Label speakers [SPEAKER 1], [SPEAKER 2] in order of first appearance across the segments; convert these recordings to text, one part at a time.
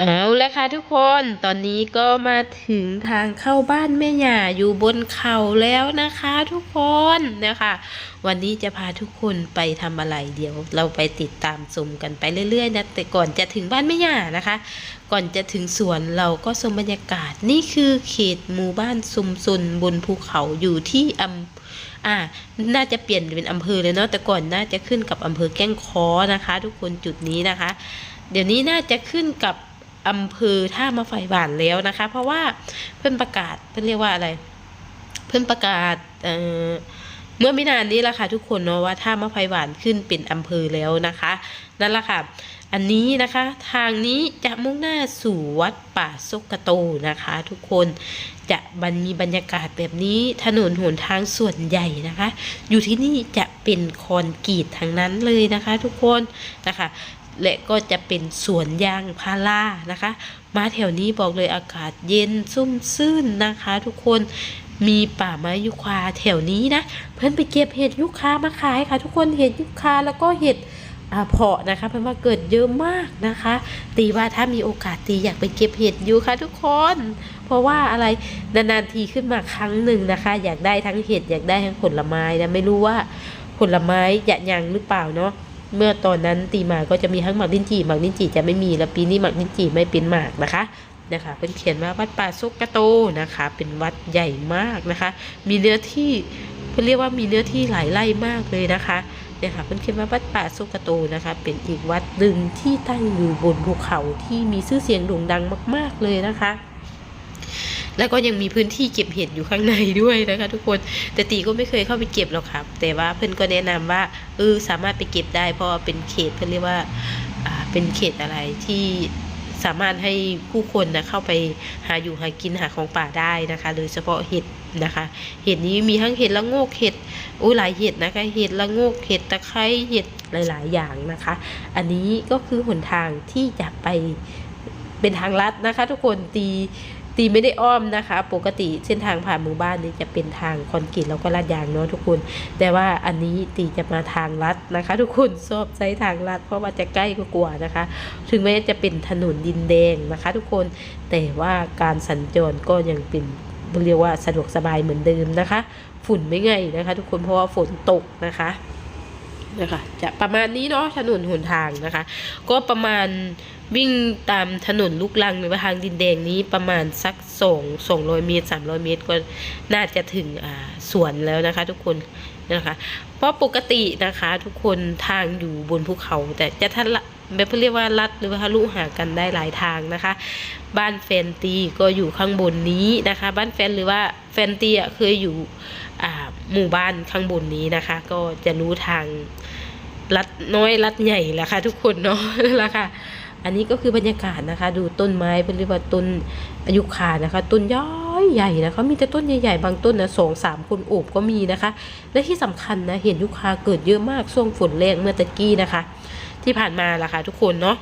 [SPEAKER 1] เอาละค่ะทุกคนตอนนี้ก็มาถึงทางเข้าบ้านแม่หย่าอยู่บนเขาแล้วนะคะทุกคนนะคะวันนี้จะพาทุกคนไปทำอะไรเดี๋ยว เราไปติดตามชมกันไปเรื่อยๆนะแต่ก่อนจะถึงบ้านแม่หย่านะคะ ก่อนจะถึงสวนเราก็ชมบรรยากาศนี่คือเขตหมู่บ้านซุมซุนบนภูเขาอยู่ที่อำอ่า น่าจะเปลี่ยนเป็นอำเภอเลยเนาะ แต่ก่อนน่าจะขึ้นกับอำเภอแก้งค้อนะคะ ทุกคนจุดนี้นะคะ เดี๋ยวนี้น่าจะขึ้นกับ อำเภอท่ามาไฟหวานแล้วนะคะ เพราะว่าเพื่อนประกาศเพื่อนเรียกว่าอะไร เพื่อนประกาศเอ่อเมื่อไม่นานนี้ละค่ะทุกคนเนาะว่าท่ามะไฟหวานขึ้นเป็นอำเภอแล้วนะคะนั่นแหละค่ะ อันนี้นะคะ ทางนี้จะมุ่งหน้าสู่วัดป่าซกกะโตนะคะ ทุกคนจะบันมีบรรยากาศแบบนี้ถนนหนทางส่วนใหญ่นะคะ อยู่ที่นี่จะเป็นคอนกรีตทางนั้นเลยนะคะ ทุกคนนะคะ และก็จะเป็นสวนยางพารานะคะ มาแถวนี้บอกเลยอากาศเย็นซุ่มซื่นนะคะ ทุกคนมีป่าไม้ยุคาแถวนี้นะ เพื่อนไปเก็บเห็ดยุคามาขายค่ะ ทุกคนเห็ดยุคาแล้วก็เห็ดอาเพาะนะคะเพื่อนว่าเกิดเยอะมากนะคะ ตีว่าถ้ามีโอกาสตีอยากไปเก็บเห็ดอยู่ค่ะทุกคน เพราะว่าอะไรนานๆทีขึ้นมาครั้งหนึ่งนะคะ อยากได้ทั้งเห็ดอยากได้ทั้งผลไม้นะไม่รู้ว่าผลไม้จะยังหรือเปล่าเนาะ เมื่อตอนนั้นตีหมากก็จะมีทั้งหมากลิ้นจี่หมากลิ้นจี่จะไม่มีแล้วปีนี้หมากลิ้นจี่ไม่เป็นหมากนะคะนะคะเป็นเขียนว่าวัดป่าซุกกระโตนะคะ เป็นวัดใหญ่มากนะคะ มีเนื้อที่เพื่อเรียกว่ามีเนื้อที่หลายไร่มากเลยนะคะเนี่ยค่ะเป็นเขียนว่าวัดป่าซุกกระโตนะคะ เป็นอีกวัดหนึ่งที่ตั้งอยู่บนภูเขาที่มีชื่อเสียงโด่งดังมาก ๆเลยนะคะ แล้วก็ยังมีพื้นที่เก็บเห็ดอยู่ข้างในด้วยนะคะทุกคนแต่ตีก็ไม่เคยเข้าไปเก็บหรอกครับ แต่ว่าเพื่อนก็แนะนำว่าเออสามารถไปเก็บได้เพราะเป็นเขตเพื่อนเรียกว่าอ่าเป็นเขตอะไรที่สามารถให้ผู้คนนะเข้าไปหาอยู่หากินหาของป่าได้นะคะ โดยเฉพาะเห็ดนะคะ เห็ดนี้มีทั้งเห็ดละโงกเห็ดโอ้หลายเห็ดนะคะ เห็ดละโงกเห็ดตะไคร้เห็ดหลาย ๆ อย่างนะคะ อันนี้ก็คือหนทางที่จะไปเป็นทางลัดนะคะ ทุกคนตี ตีไม่ได้อ้อมนะคะ ปกติเส้นทางผ่านหมู่บ้านนี้จะเป็นทางคอนกรีตแล้วก็ลาดยางเนาะทุกคน แต่ว่าอันนี้ตีจะมาทางลัดนะคะ ทุกคนชอบใช้ทางลัด เพราะว่าจะใกล้กว่านะคะ ถึงแม้จะเป็นถนนดินแดงนะคะ ทุกคนแต่ว่าการสัญจรก็ยังเป็นเรียกว่าสะดวกสบายเหมือนเดิมนะคะ ฝุ่นไม่ไงนะคะ ทุกคนเพราะว่าฝนตกนะคะ นะคะ จะประมาณนี้เนาะถนนหนทางนะคะ ก็ประมาณวิ่งตามถนนลูกลังหรือว่าทางดินแดงนี้ประมาณสักสองสองร้อยเมตรสามร้อยเมตรก็น่าจะถึงอ่าสวนแล้วนะคะ ทุกคนนะคะ เพราะปกตินะคะ ทุกคนทางอยู่บนภูเขาแต่จะทะละ แบบเรียกว่าลัดหรือว่าทะลุหากันได้หลายทางนะคะ บ้านแฟนตีก็อยู่ข้างบนนี้นะคะ บ้านแฟนหรือว่าแฟนตีอะเคยอยู่หมู่บ้านข้างบนนี้นะคะ ก็จะรู้ทางลัดน้อยลัดใหญ่แหละค่ะทุกคนเนาะแหละค่ะอันนี้ก็คือบรรยากาศนะคะ ดูต้นไม้เป็นเรียกว่าต้นอายุคานะคะ ต้นย้อยใหญ่นะคะมีแต่ต้นใหญ่ๆบางต้นนะสองสามคนโอบก็มีนะคะ และที่สำคัญนะเห็นยุคาเกิดเยอะมากช่วงฝนแรงเมื่อตะกี้นะคะ ที่ผ่านมาล่ะค่ะทุกคนเนาะ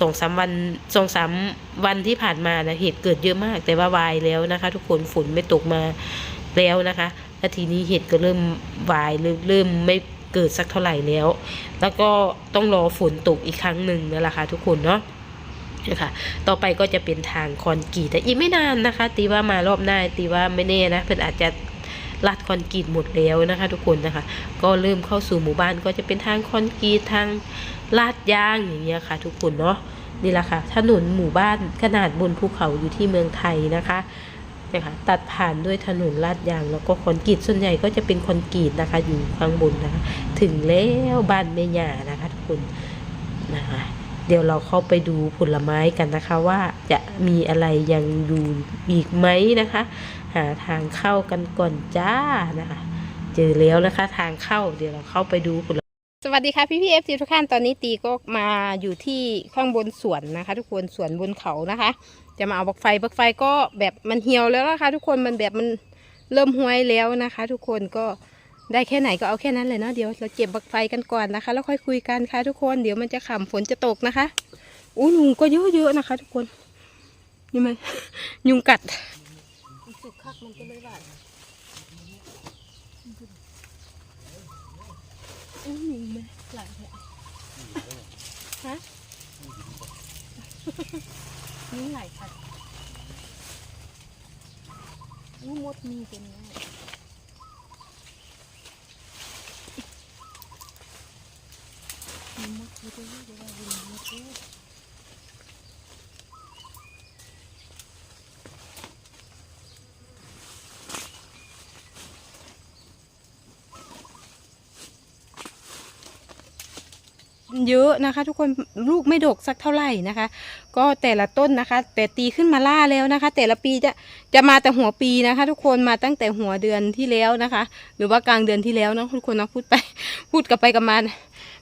[SPEAKER 1] สองสามวันสองสามวันที่ผ่านมานะเหตุเกิดเยอะมาก แต่ว่าวายแล้วนะคะ ทุกคนฝนไม่ตกมาแล้วนะคะแล้วทีนี้เหตุก็เริ่มวายเริ่มเริ่มไม่เกิดสักเท่าไหร่แล้ว แล้วก็ต้องรอฝนตกอีกครั้งหนึ่งนั่นแหละค่ะทุกคนเนาะนะคะต่อไปก็จะเป็นทางคอนกรีตแต่อีกไม่นานนะคะ ตีว่ามารอบหน้าตีว่าไม่แน่นะเพื่อนอาจจะลัดคอนกรีตหมดแล้วนะคะ ทุกคนนะคะ ก็เริ่มเข้าสู่หมู่บ้านก็จะเป็นทางคอนกรีตทาง ลาดยางอย่างเงี้ยค่ะ ทุกคนเนาะนี่แหละค่ะถนนหมู่บ้านขนาดบนภูเขาอยู่ที่เมืองไทยนะคะนะคะตัดผ่านด้วยถนนลาดยาง แล้วก็คอนกรีตส่วนใหญ่ก็จะเป็นคอนกรีตนะคะ อยู่ข้างบนนะคะ ถึงแล้วบ้านแม่ย่านะคะทุกคนนะคะเดี๋ยวเราเข้าไปดูผลไม้กันนะคะ ว่าจะมีอะไรยังอยู่อีกไหมนะคะ หาทางเข้ากันก่อนจ้านะคะ เจอแล้วนะคะทางเข้า เดี๋ยวเราเข้าไปดูผล
[SPEAKER 2] วัสดีค่ะพี่พี่เอฟซีทุกท่านตอนนี้ตีก็มาอยู่ที่ข้างบนสวนนะคะ ทุกคนสวนบนเขานะคะ จะมาเอาบักไฟบักไฟก็แบบมันเหี่ยวแล้วนะคะ ทุกคนมันแบบมันเริ่มห้วยแล้วนะคะ ทุกคนก็ได้แค่ไหนก็เอาแค่นั้นเลยเนาะเดี๋ยวเราเก็บบักไฟกันก่อนนะคะ แล้วค่อยคุยกันค่ะ ทุกคนเดี๋ยวมันจะขำฝนจะตกนะคะอู้ยุงก็เยอะๆนะคะ ทุกคนนี่มันยุงกัดสุกคักมันก็เลยหว อู้หยุงไหมหลายเลยฮะนี่ไหลค่ะนี่มดมีเป็นไงมีมดอยู่ด้วยเดี๋ยวเราดูมดด้วย เยอะนะคะ ทุกคนลูกไม่ดกสักเท่าไหร่นะคะ ก็แต่ละต้นนะคะ แต่ตีขึ้นมาล่าแล้วนะคะ แต่ละปีจะจะมาแต่หัวปีนะคะ ทุกคนมาตั้งแต่หัวเดือนที่แล้วนะคะ หรือว่ากลางเดือนที่แล้วนอะทุกคนนะพูดไปพูดกลับไปกับมาน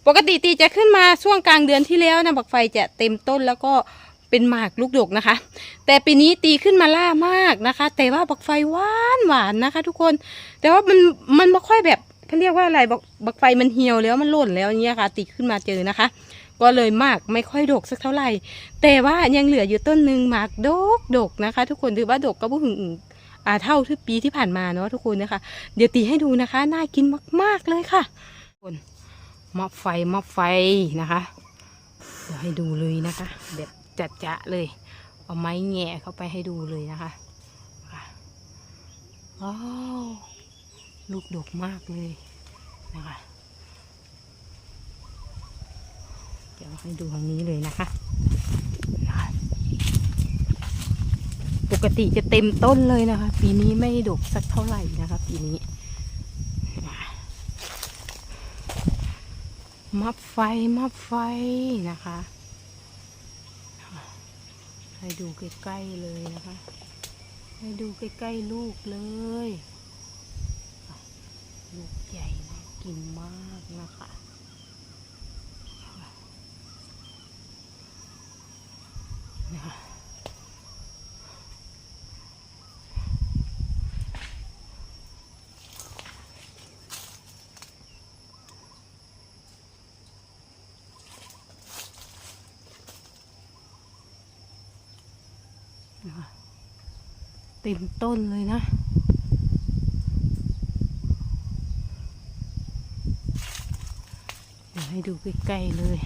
[SPEAKER 2] ปกติตีจะขึ้นมาช่วงกลางเดือนที่แล้วนะบักไฟจะเต็มต้นแล้วก็เป็นหมากลูกดกนะคะ แต่ปีนี้ตีขึ้นมาล่ามากนะคะ แต่ว่าบักไฟหวานหวานนะคะ ทุกคน แต่ว่ามันมันไม่ค่อยแบบ เขาเรียกว่าอะไรบักบักไฟมันเหี่ยวแล้วมันหล่นแล้วอย่างเงี้ยค่ะตีขึ้นมาเจอนะคะ ก็เลยมากไม่ค่อยดกสักเท่าไหร่ แต่ว่ายังเหลืออยู่ต้นหนึ่งหมากดกดกนะคะ ทุกคนถือว่าดกก็บ่ถึงอ่าเท่าที่ปีที่ผ่านมาเนาะทุกคนนะคะ เดี๋ยวตีให้ดูนะคะ น่ากินมาก ๆเลยค่ะคนมอบไฟมอบไฟนะคะเดี๋ยวให้ดูเลยนะคะ แบบจัดจะเลย เอาไม้แหง่เข้าไปให้ดูเลยนะคะค่ะว้าว ลูกดกมากเลยนะคะเดี๋ยวให้ดูทางนี้เลยนะคะปกติจะเต็มต้นเลยนะคะ ปีนี้ไม่ดกสักเท่าไหร่นะคะ ปีนี้มับไฟมับไฟนะคะให้ดูใกล้ๆเลยนะคะ ให้ดูใกล้ๆลูกเลย ลูกใหญ่นะกินมากนะคะนะคะนะคะเต็มต้นเลยนะ เดี๋ยว ให้ดูใกล้ๆเลย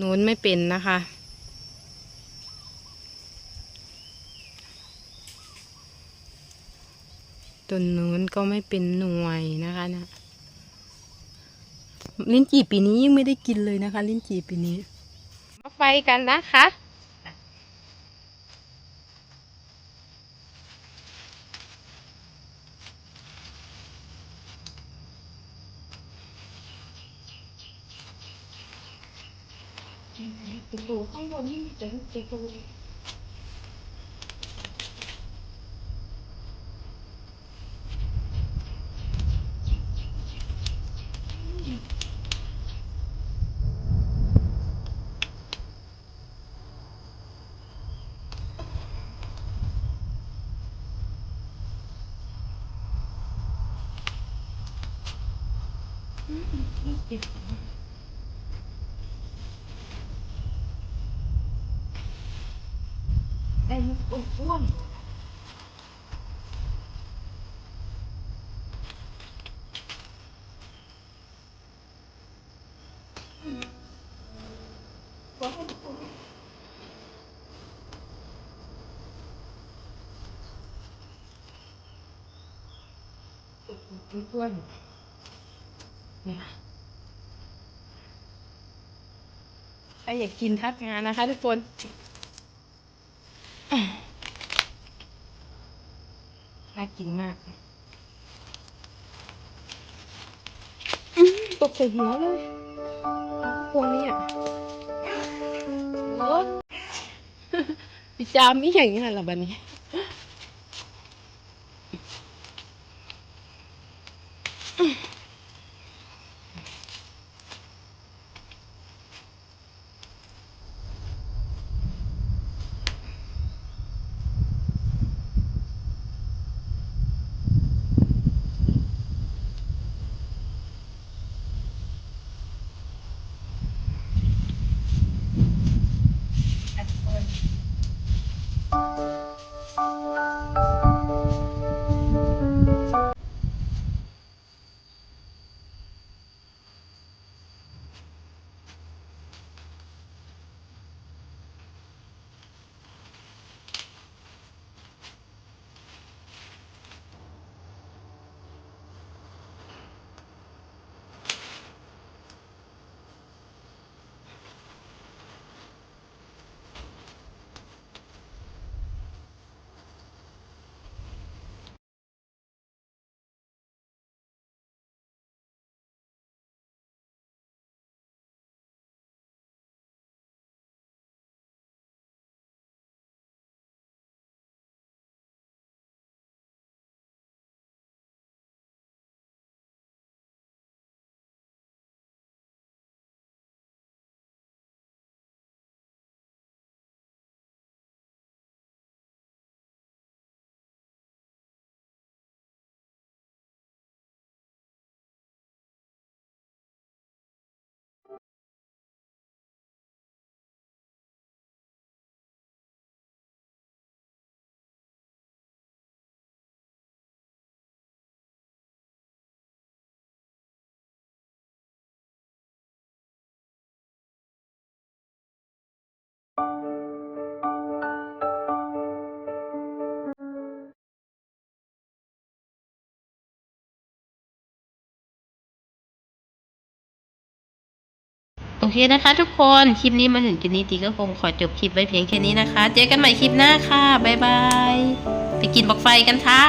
[SPEAKER 2] นู้นไม่เป็นนะคะ ต้นนู้นก็ไม่เป็นหน่วยนะคะนะลิ้นจี่ปีนี้ยังไม่ได้กินเลยนะคะ ลิ้นจี่ปีนี้ มาไฟกันนะคะ ดูข้างบนนี่มีแต่ลูกเจ๊ก เพื่อนนี่ไออยากกินทักงานนะคะทุกคนน่ากินมากตกใส่หัวเลยพวงนี้อะโอ้ยจามอีอย่างนี้แหระบันนี้
[SPEAKER 1] โอเคนะคะทุกคนคลิปนี้มาถึงจุดนี้ตีก็คงขอจบคลิปไว้เพียงแค่นี้นะคะ เจอกันใหม่คลิปหน้าค่ะบ๊ายบายไปกินบักไฟกันค่ะ